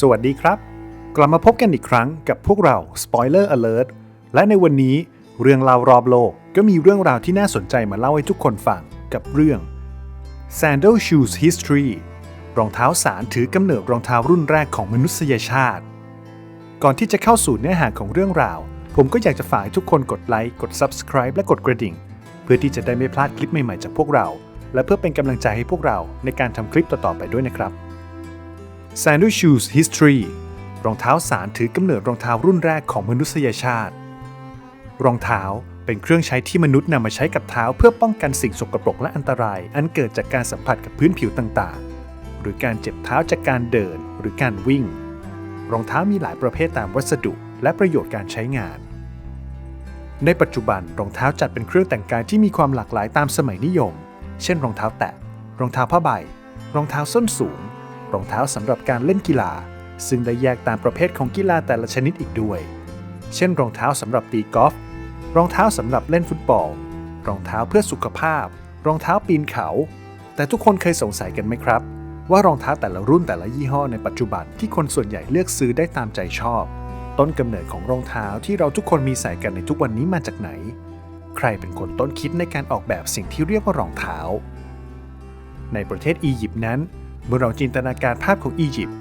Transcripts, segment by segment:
สวัสดีครับ กลับมาพบกันอีกครั้งกับพวกเรา Spoiler Alert และในวันนี้เรื่องเล่ารอบโลกก็มีเรื่องราวที่น่าสนใจมาเล่าให้ทุกคนฟังกับเรื่อง Sandal Shoes History รองเท้าสารถือกำเนิดรองเท้ารุ่นแรกของมนุษยชาติ ก่อนที่จะเข้าสู่เนื้อหาของเรื่องราว ผมก็อยากจะฝากให้ทุกคนกดไลค์กด Subscribe และกดกระดิ่ง เพื่อที่จะได้ไม่พลาดคลิปใหม่ๆจากพวกเรา และเพื่อเป็นกำลังใจให้พวกเราในการทำคลิปต่อๆไปด้วยนะครับ Sandal Shoes History รองเท้าสารถือกำเนิดรองเท้ารุ่นแรกของมนุษยชาติ รองเท้าเป็นเครื่องใช้ที่มนุษย์นำมาใช้กับเท้าเพื่อป้องกันสิ่งสกปรกและอันตราย อันเกิดจากการสัมผัสกับพื้นผิวต่างๆ หรือการเจ็บเท้าจากการเดินหรือการวิ่ง รองเท้ามีหลายประเภทตามวัสดุและประโยชน์การใช้งาน ในปัจจุบันรองเท้าจัดเป็นเครื่องแต่งกายที่มีความหลากหลายตามสมัยนิยม เช่น รองเท้าแตะ รองเท้าผ้าใบ รองเท้าส้นสูง รองเท้าสำหรับการเล่นกีฬา ซึ่งได้แยกตามประเภทของกีฬาแต่ละชนิดอีกด้วย เช่น รองเท้าสำหรับตีกอล์ฟ รองเท้าสำหรับเล่นฟุตบอล รองเท้าเพื่อสุขภาพ รองเท้าปีนเขา แต่ทุกคนเคยสงสัยกันไหมครับ ว่ารองเท้าแต่ละรุ่นแต่ละยี่ห้อในปัจจุบันที่คนส่วนใหญ่เลือกซื้อได้ตามใจชอบ ต้นกำเนิดของรองเท้าที่เราทุกคนมีใส่กันในทุกวันนี้มาจากไหน ใครเป็นคนต้นคิดในการออกแบบสิ่งที่เรียกว่ารองเท้า ในประเทศอียิปต์นั้น เมื่อเราจินตนาการภาพของอียิปต์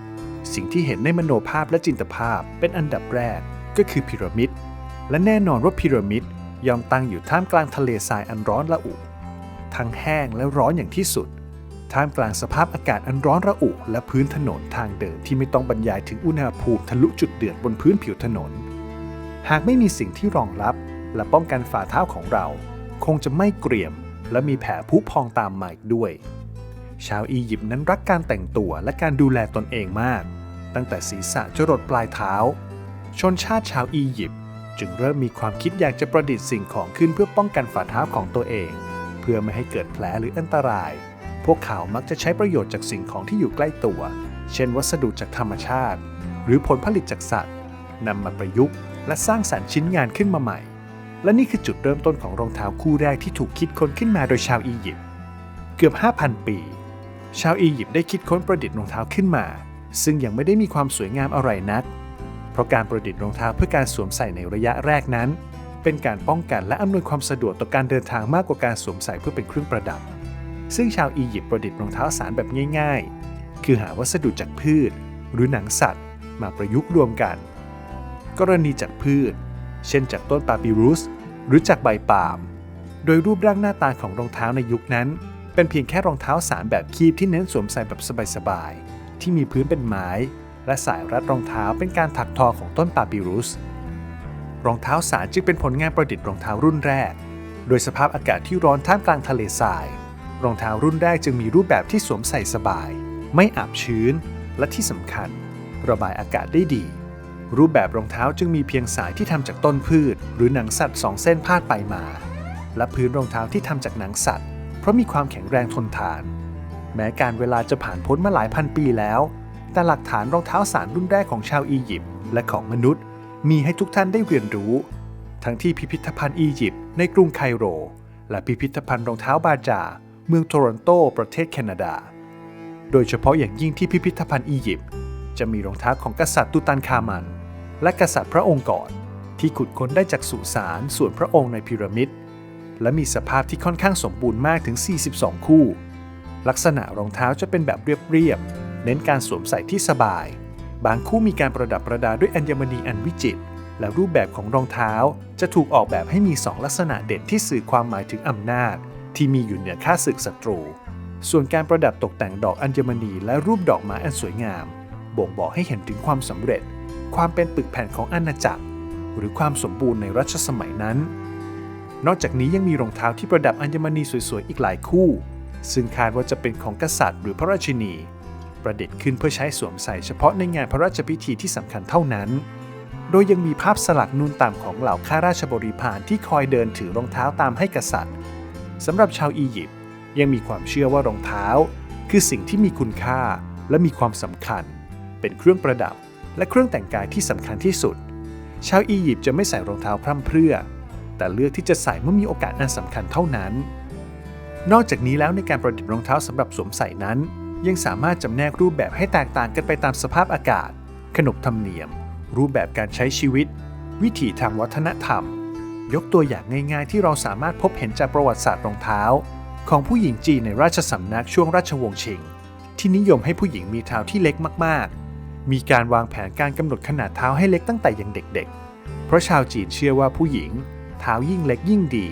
สิ่งที่เห็นในมโนภาพและจินตภาพเป็นอันดับแรกก็คือพีระมิด และแน่นอนว่าพีระมิดยอมตั้งอยู่ท่ามกลางทะเลทรายอันร้อนระอุ ทั้งแห้งและร้อนอย่างที่สุด ท่ามกลางสภาพอากาศอันร้อนระอุ และพื้นถนนทางเดินที่ไม่ต้องบรรยายถึงอุณหภูมิทะลุจุดเดือดบนพื้นผิวถนน หากไม่มีสิ่งที่รองรับ และป้องกันฝ่าเท้าของเรา คงจะไม่เกรียม และมีแผลผุพองตามมาอีกด้วย ชาวอียิปต์นั้นรักการแต่งตัวและการดูแลตนเองมาก ตั้งแต่ศีรษะจรดปลายเท้า ชนชาติชาวอียิปต์จึงเริ่มมีความคิดอยากจะประดิษฐ์สิ่งของขึ้นเพื่อป้องกันฝ่าเท้าของตัวเอง เพื่อไม่ให้เกิดแผลหรืออันตราย พวกเขามักจะใช้ประโยชน์จากสิ่งของที่อยู่ใกล้ตัว เช่น วัสดุจากธรรมชาติ หรือผลผลิตจากสัตว์นำมาประยุกต์ และสร้างสรรค์ชิ้นงานขึ้นมาใหม่ และนี่คือจุดเริ่มต้นของรองเท้าคู่แรกที่ถูกคิดค้นขึ้นมาโดยชาวอียิปต์เกือบ 5,000 ปี ชาวอียิปต์ได้คิดค้นประดิษฐ์รองเท้าขึ้นมา ซึ่งยังไม่ได้มีความสวยงามอะไรนัก เพราะการประดิษฐ์รองเท้าเพื่อการสวมใส่ในระยะแรกนั้น เป็นการป้องกันและอำนวยความสะดวกต่อการเดินทางมากกว่าการสวมใส่เพื่อเป็นเครื่องประดับ ซึ่งชาวอียิปต์ประดิษฐ์รองเท้าสารแบบง่าย ๆ คือหาวัสดุจากพืช หรือหนังสัตว์ มาประยุกต์รวมกัน กรณีจากพืช เช่น จากต้นปาปิรุส หรือจากใบปาล์ม โดยรูปร่างหน้าตาของรองเท้าในยุคนั้น เป็นเพียงแค่รองเท้าสารแบบคีบที่เน้นสวมใส่แบบสบายๆ ที่มีพื้นเป็นไม้ และสายรัดรองเท้าเป็นการถักทอของต้นปาปิรุส รองเท้าสารจึงเป็นผลงานประดิษฐ์รองเท้ารุ่นแรก โดยสภาพอากาศที่ร้อนท่ามกลางทะเลทราย รองเท้ารุ่นแรกจึงมีรูปแบบที่สวมใส่สบาย ไม่อับชื้น และที่สำคัญ ระบายอากาศได้ดี รูปแบบรองเท้าจึงมีเพียงสายที่ทำจากต้นพืช หรือหนังสัตว์สองเส้นพาดไปมา และพื้นรองเท้าที่ทำจากหนังสัตว์ เพราะมีความแข็งแรงทนทาน แม้การเวลาจะผ่านพ้นมาหลายพันปีแล้ว แต่หลักฐานรองเท้าสารรุ่นแรกของชาวอียิปต์และของมนุษย์ มีให้ทุกท่านได้เรียนรู้ ทั้งที่พิพิธภัณฑ์อียิปต์ในกรุงไคโร และพิพิธภัณฑ์รองเท้าบาจา เมืองโตรอนโต ประเทศแคนาดา โดยเฉพาะอย่างยิ่งที่พิพิธภัณฑ์อียิปต์จะมีรองเท้าของกษัตริย์ตุตันคามัน และกษัตริย์พระองค์ก่อน ที่ขุดค้นได้จากสุสานส่วนพระองค์ในพีระมิด และมีสภาพที่ค่อนข้างสมบูรณ์มากถึง 42 คู่ ลักษณะรองเท้าจะเป็นแบบเรียบๆ เน้นการสวมใส่ที่สบาย บางคู่มีการประดับประดาด้วยอัญมณีอันวิจิตร และรูปแบบของรองเท้าจะถูกออกแบบให้มี 2 ลักษณะเด่นที่สื่อความหมายถึงอำนาจ ที่มีอยู่เหนือข้าศึกศัตรู ส่วนการประดับตกแต่งดอกอัญมณีและรูปดอกไม้อันสวยงาม บ่งบอกให้เห็นถึงความสำเร็จ ความเป็นปึกแผ่นของอาณาจักร หรือความสมบูรณ์ในรัชสมัยนั้น นอกจากนี้ยังมีรองเท้าที่ประดับอัญมณีสวยๆ อีกหลายคู่ ซึ่งคาดว่าจะเป็นของกษัตริย์หรือพระราชินี ประดิษฐ์ขึ้นเพื่อใช้สวมใส่เฉพาะในงานพระราชพิธีที่สำคัญเท่านั้น โดยยังมีภาพสลักนูนต่ำของเหล่าข้าราชบริพารที่คอยเดินถือรองเท้าตามให้กษัตริย์สำหรับชาวอียิปต์ยังมีความเชื่อว่ารองเท้า คือสิ่งที่มีคุณค่าและมีความสำคัญ เป็นเครื่องประดับและเครื่องแต่งกายที่สำคัญที่สุด ชาวอียิปต์จะไม่ใส่รองเท้าพร่ำเพรื่อ แต่เลือกที่จะใส่เมื่อมีโอกาสอันสำคัญเท่านั้น นอกจากนี้แล้วในการประดิษฐ์รองเท้าสำหรับสวมใส่นั้น ยังสามารถจำแนกรูปแบบให้แตกต่างกันไปตามสภาพอากาศ ขนบธรรมเนียม รูปแบบการใช้ชีวิต วิถีทางวัฒนธรรม ยกตัวอย่างง่าย ๆ ที่เราสามารถพบเห็นจากประวัติศาสตร์รองเท้า ของผู้หญิงจีนในราชสำนักช่วงราชวงศ์ชิง ที่นิยมให้ผู้หญิงมีเท้าที่เล็กมากๆ มีการวางแผนการกำหนดขนาดเท้าให้เล็กตั้งแต่ยังเด็กๆ เพราะชาวจีนเชื่อว่าผู้หญิง เท้ายิ่งเล็กยิ่งดี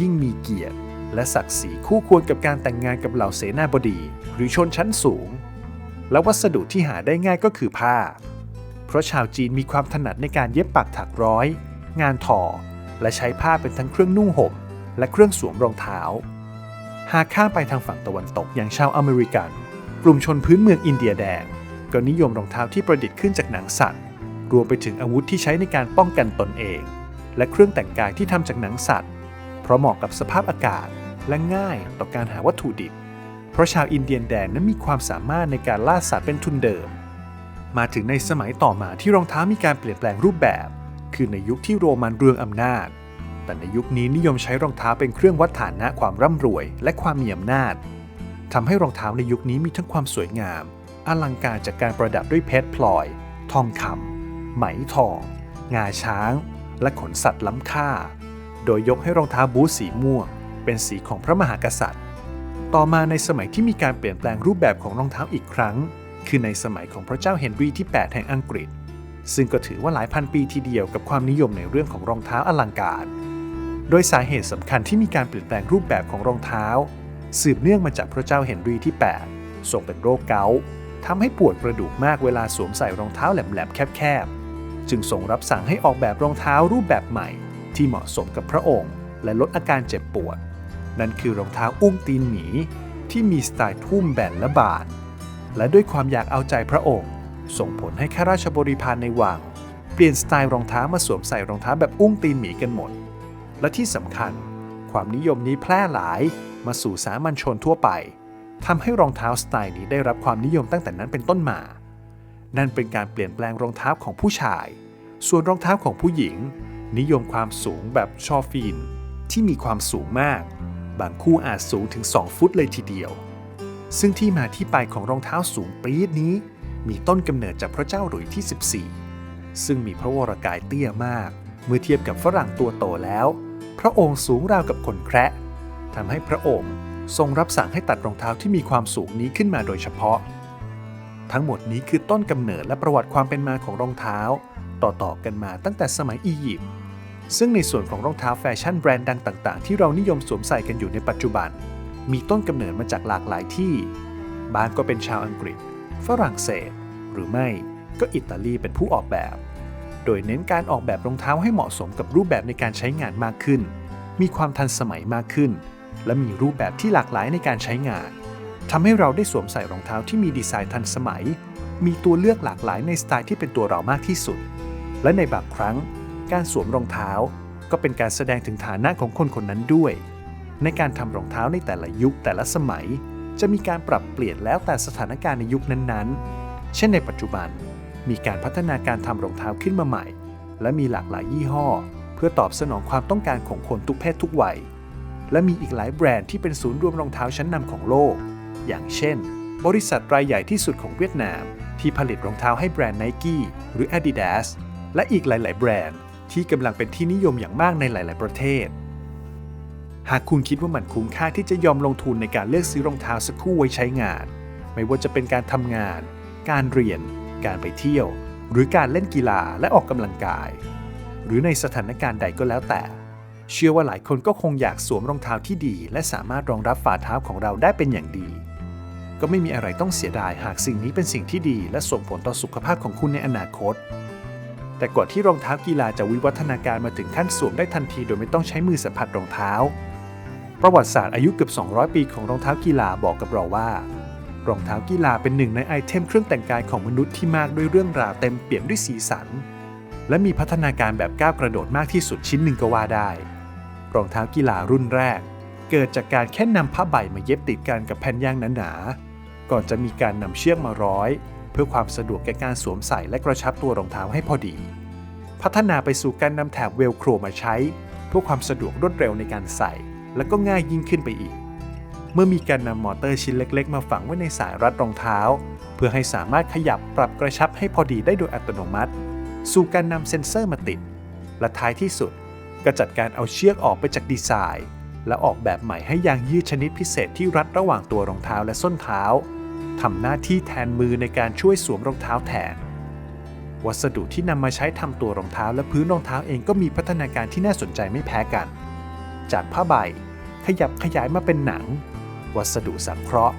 ยิ่งมีเกียรติ และศักดิ์ศรีคู่ควรกับการแต่งงานกับเหล่าเสนาบดี หรือชนชั้นสูง และวัสดุที่หาได้ง่ายก็คือผ้า เพราะชาวจีนมีความถนัดในการเย็บปักถักร้อย งานทอ และใช้ผ้าเป็นทั้งเครื่องนุ่งห่ม และเครื่องสวมรองเท้า หากข้ามไปทางฝั่งตะวันตกอย่างชาวอเมริกัน กลุ่มชนพื้นเมืองอินเดียแดง ก็นิยมรองเท้าที่ประดิษฐ์ขึ้นจากหนังสัตว์รวมไปถึงอาวุธที่ใช้ในการป้องกันตนเอง และเครื่องแต่งกายที่ทำจากหนังสัตว์ เพราะเหมาะกับสภาพอากาศและง่ายต่อการหาวัตถุดิบ เพราะชาวอินเดียนแดงนั้นมีความสามารถในการล่าสัตว์เป็นทุนเดิม มาถึงในสมัยต่อมาที่รองเท้ามีการเปลี่ยนแปลงรูปแบบ คือในยุคที่โรมันเรืองอำนาจ แต่ในยุคนี้นิยมใช้รองเท้าเป็นเครื่องวัดฐานะความร่ำรวย และความมีอำนาจทำให้รองเท้าในยุคนี้มีทั้งความสวยงาม อลังการจากการประดับด้วยเพชรพลอย ทองคำไหมทอง งาช้าง และขนสัตว์ล้ำค่า โดยยกให้รองเท้าบูทสีม่วง เป็นสีของพระมหากษัตริย์ ต่อมาในสมัยที่มีการเปลี่ยนแปลงรูปแบบของรองเท้าอีกครั้ง คือในสมัยของพระเจ้าเฮนรีที่ 8 แห่งอังกฤษ ซึ่งก็ถือว่าหลายพันปีทีเดียวกับความนิยมในเรื่องของรองเท้าอลังการ โดยสาเหตุสำคัญที่มีการเปลี่ยนแปลงรูปแบบของรองเท้า สืบเนื่องมาจากพระเจ้าเฮนรีที่ 8 ทรงเป็นโรคเกาต์ทำให้ปวดกระดูกมากเวลาสวมใส่รองเท้าแหลมๆแคบๆ จึงทรงรับสั่งให้ออกแบบรองเท้ารูปแบบใหม่ ที่เหมาะสมกับพระองค์ และลดอาการเจ็บปวด นั่นคือรองเท้าอุ้งตีนหมี ที่มีสไตล์ทุ่มแบนและบาน และด้วยความอยากเอาใจพระองค์ ส่งผลให้ข้าราชบริพารในวัง เปลี่ยนสไตล์รองเท้ามาสวมใส่รองเท้าแบบอุ้งตีนหมีกันหมด และที่สำคัญ ความนิยมนี้แพร่หลายมาสู่สามัญชนทั่วไปทำให้รองเท้าสไตล์นี้ได้รับความนิยมตั้งแต่นั้นเป็นต้นมา นั่นเป็นการเปลี่ยนแปลงรองเท้าของผู้ชาย ส่วนรองเท้าของผู้หญิง นิยมความสูงแบบชอฟีน ที่มีความสูงมาก บางคู่อาจสูงถึง 2 ฟุตเลยทีเดียว ซึ่งที่มาที่ไปของรองเท้าสูงปรี๊ดนี้ มีต้นกำเนิดจากพระเจ้าหลุยส์ที่ 14 ซึ่งมีพระวรากายเตี้ยมาก เมื่อเทียบกับฝรั่งตัวโตแล้ว พระองค์สูงราวกับคนแคระทำให้พระองค์ทรงรับสั่งให้ตัดรองเท้าที่มีความสูงนี้ขึ้นมาโดยเฉพาะ ทั้งหมดนี้คือต้นกำเนิดและประวัติความเป็นมาของรองเท้า ต่อๆกันมาตั้งแต่สมัยอียิปต์ซึ่งในส่วนของรองเท้าแฟชั่นแบรนด์ดังต่าง ๆ ที่เรานิยมสวมใส่กันอยู่ในปัจจุบัน มีต้นกำเนิดมาจากหลากหลายที่ บางก็เป็นชาวอังกฤษ ฝรั่งเศส หรือไม่ก็อิตาลีเป็นผู้ออกแบบ โดยเน้นการออกแบบรองเท้าให้เหมาะสมกับรูปแบบในการใช้งานมากขึ้น มีความทันสมัยมากขึ้น และมีรูปแบบที่หลากหลายในการใช้งาน ทำให้เราได้สวมใส่รองเท้าที่มีดีไซน์ทันสมัย มีตัวเลือกหลากหลายในสไตล์ที่เป็นตัวเรามากที่สุด และในบางครั้ง การสวมรองเท้าก็เป็นการแสดงถึงฐานะของคนคนนั้นด้วย ในการทำรองเท้าในแต่ละยุคแต่ละสมัย จะมีการปรับเปลี่ยนแล้วแต่สถานการณ์ในยุคนั้นๆ เช่นในปัจจุบัน มีการพัฒนาการทำรองเท้าขึ้นมาใหม่ และมีหลากหลายยี่ห้อ เพื่อตอบสนองความต้องการของคนทุกเพศทุกวัย และมีอีกหลายแบรนด์ที่เป็นศูนย์รวมรองเท้าชั้นนำของโลก อย่างเช่น บริษัทรายใหญ่ที่สุดของเวียดนาม ที่ผลิตรองเท้าให้แบรนด์ Nike หรือ Adidas และอีกหลาย ๆ แบรนด์ ที่กำลังเป็นที่นิยมอย่างมากในหลาย ๆ ประเทศ หากคุณคิดว่ามันคุ้มค่าที่จะยอมลงทุนในการเลือกซื้อรองเท้าสักคู่ไว้ใช้งาน ไม่ว่าจะเป็นการทำงาน การเรียน การไปเที่ยว หรือการเล่นกีฬาและออกกำลังกาย หรือในสถานการณ์ใดก็แล้วแต่ เชื่อว่าหลายคนก็คงอยากสวมรองเท้าที่ดี และสามารถรองรับฝ่าเท้าของเราได้เป็นอย่างดี ก็ไม่มีอะไรต้องเสียดายหากสิ่งนี้เป็นสิ่งที่ดี และส่งผลต่อสุขภาพของคุณในอนาคต แต่กว่าที่รองเท้ากีฬาจะวิวัฒนาการมาถึงขั้นสวมได้ทันที โดยไม่ต้องใช้มือสัมผัสรองเท้า ประวัติศาสตร์อายุเกือบ 200 ปีของรองเท้ากีฬาบอกกับเราว่า รองเท้ากีฬาเป็นหนึ่งในไอเทมเครื่องแต่งกายของมนุษย์ที่มากด้วยเรื่องราวเต็มเปี่ยมด้วยสีสัน และมีพัฒนาการแบบก้าวกระโดดมากที่สุดชิ้นหนึ่งก็ว่าได้ รองเท้ากีฬารุ่นแรกเกิดจากการแค่นำผ้าใบมาเย็บติดกันกับแผ่นยางหนาๆ ก่อนจะมีการนำเชือกมาร้อย เพื่อความสะดวกแก่การสวมใส่และกระชับตัวรองเท้าให้พอดี พัฒนาไปสู่การนำแถบเวลโครมาใช้ เพื่อความสะดวกรวดเร็วในการใส่ และก็ง่ายยิ่งขึ้นไปอีก เมื่อมีการนำมอเตอร์ชิ้นเล็ก ๆ มาฝังไว้ในสายรัดรองเท้า เพื่อให้สามารถขยับปรับกระชับให้พอดีได้โดยอัตโนมัติ สู่การนำเซ็นเซอร์มาติด และท้ายที่สุดก็จัดการเอาเชือกออกไปจากดีไซน์และออกแบบใหม่ให้ยางยืดชนิดพิเศษที่รัดระหว่างตัวรองเท้าและส้นเท้า ทำหน้าที่แทนมือในการช่วยสวมรองเท้าแทน วัสดุที่นำมาใช้ทำตัวรองเท้าและพื้นรองเท้าเองก็มีพัฒนาการที่น่าสนใจไม่แพ้กัน จากผ้าใบ ขยับขยายมาเป็นหนัง วัสดุสังเคราะห์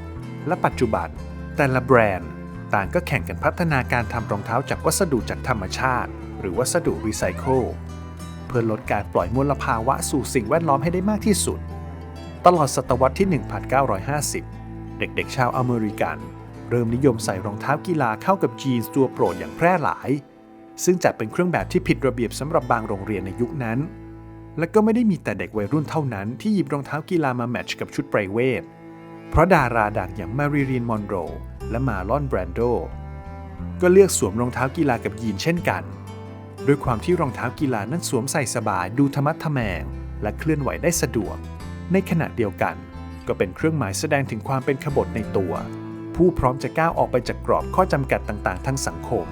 และปัจจุบัน แต่ละแบรนด์ ต่างก็แข่งกันพัฒนาการทำรองเท้าจากวัสดุจากธรรมชาติ หรือวัสดุรีไซเคิลเพื่อลดการปล่อยมลภาวะสู่สิ่งแวดล้อมให้ได้มากที่สุด ตลอดศตวรรษที่ 1950 เด็กๆ ชาวอเมริกัน เริ่มนิยมใส่รองเท้ากีฬาเข้ากับจีนส์ตัวโปรดอย่างแพร่หลาย ซึ่งจัดเป็นเครื่องแบบที่ผิดระเบียบสำหรับบางโรงเรียนในยุคนั้น และก็ไม่ได้มีแต่เด็กวัยรุ่นเท่านั้นที่หยิบรองเท้ากีฬามาแมทช์กับชุดไพรเวท เพราะดาราดังอย่างมารีลีนมอนโรและมาลอนแบรนโดก็เลือกสวมรองเท้ากีฬากับยีนเช่นกัน ด้วยความที่รองเท้ากีฬานั้นสวมใส่สบายดูธรรมัดทะแมง และเคลื่อนไหวได้สะดวก ในขณะเดียวกัน ก็เป็นเครื่องหมายแสดงถึงความเป็นขบฏในตัว ผู้พร้อมจะก้าวออกไปจากกรอบข้อจำกัดต่างๆ ทั้งสังคม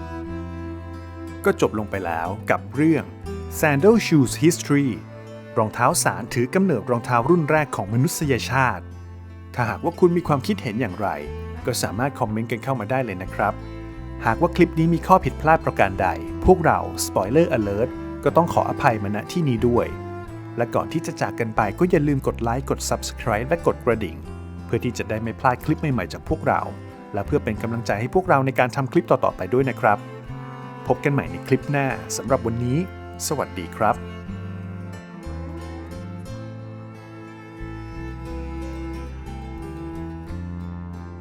ก็จบลงไปแล้วกับเรื่อง Sandal Shoes History รองเท้าสารถือกำเนิดรองเท้ารุ่นแรกของมนุษยชาติ ถ้าหากว่าคุณมีความคิดเห็นอย่างไร ก็สามารถคอมเมนต์กันเข้ามาได้เลยนะครับ หากว่าคลิปนี้มีข้อผิดพลาดประการใด พวกเรา Spoiler Alert ก็ต้องขออภัยมาณที่นี้ด้วย และก่อนที่จะจากกันไปก็อย่าลืมกดไลค์กด Subscribe และกดกระดิ่ง พื่อที่จะได้ไม่พลาดคลิปใหม่ๆจากพวกเรา และเพื่อเป็นกำลังใจให้พวกเราในการทำคลิปต่อๆไปด้วยนะครับ พบกันใหม่ในคลิปหน้าสำหรับวันนี้ สวัสดีครับ